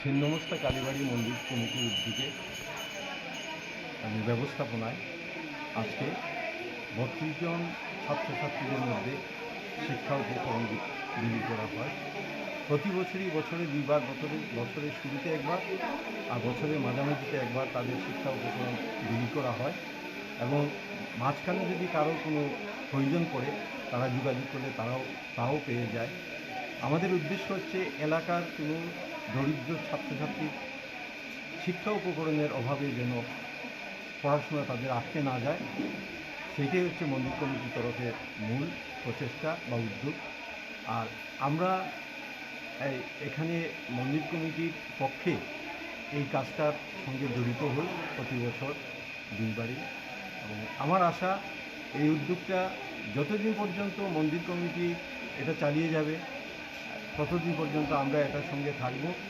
ছিন্নমস্তা কালীবাড়ি মন্দির কমিটির উদ্যোগে ব্যবস্থাপনায় আজকে বত্রিশ জন ছাত্রছাত্রীদের মধ্যে শিক্ষা উপকরণ বিলি করা হয়। প্রতি বছরই বছরে দুইবার, বছরে, বছরের শুরুতে একবার আর বছরের মাঝামাঝিতে একবার তাদের শিক্ষা উপকরণ বিলি করা হয় এবং মাঝখানে যদি কারও কোনো প্রয়োজন পড়ে, তারা যোগাযোগ করলে তারাও তাও পেয়ে যায়। আমাদের উদ্দেশ্য হচ্ছে এলাকার কোনো দরিদ্র ছাত্রছাত্রীর শিক্ষা উপকরণের অভাবে যেন পড়াশোনা তাদের আটকে না যায়। সেটাই হচ্ছে মন্দির কমিটির তরফে মূল প্রচেষ্টা বা উদ্যোগ। আর আমরা এখানে মন্দির কমিটির পক্ষে এই কাজটার সঙ্গে জড়িত হই প্রতি বছর দুইবারই। এবং আমার আশা, এই উদ্যোগটা যতদিন পর্যন্ত মন্দির কমিটি এটা চালিয়ে যাবে ততদিন পর্যন্ত আমরা এটার সঙ্গে থাকব।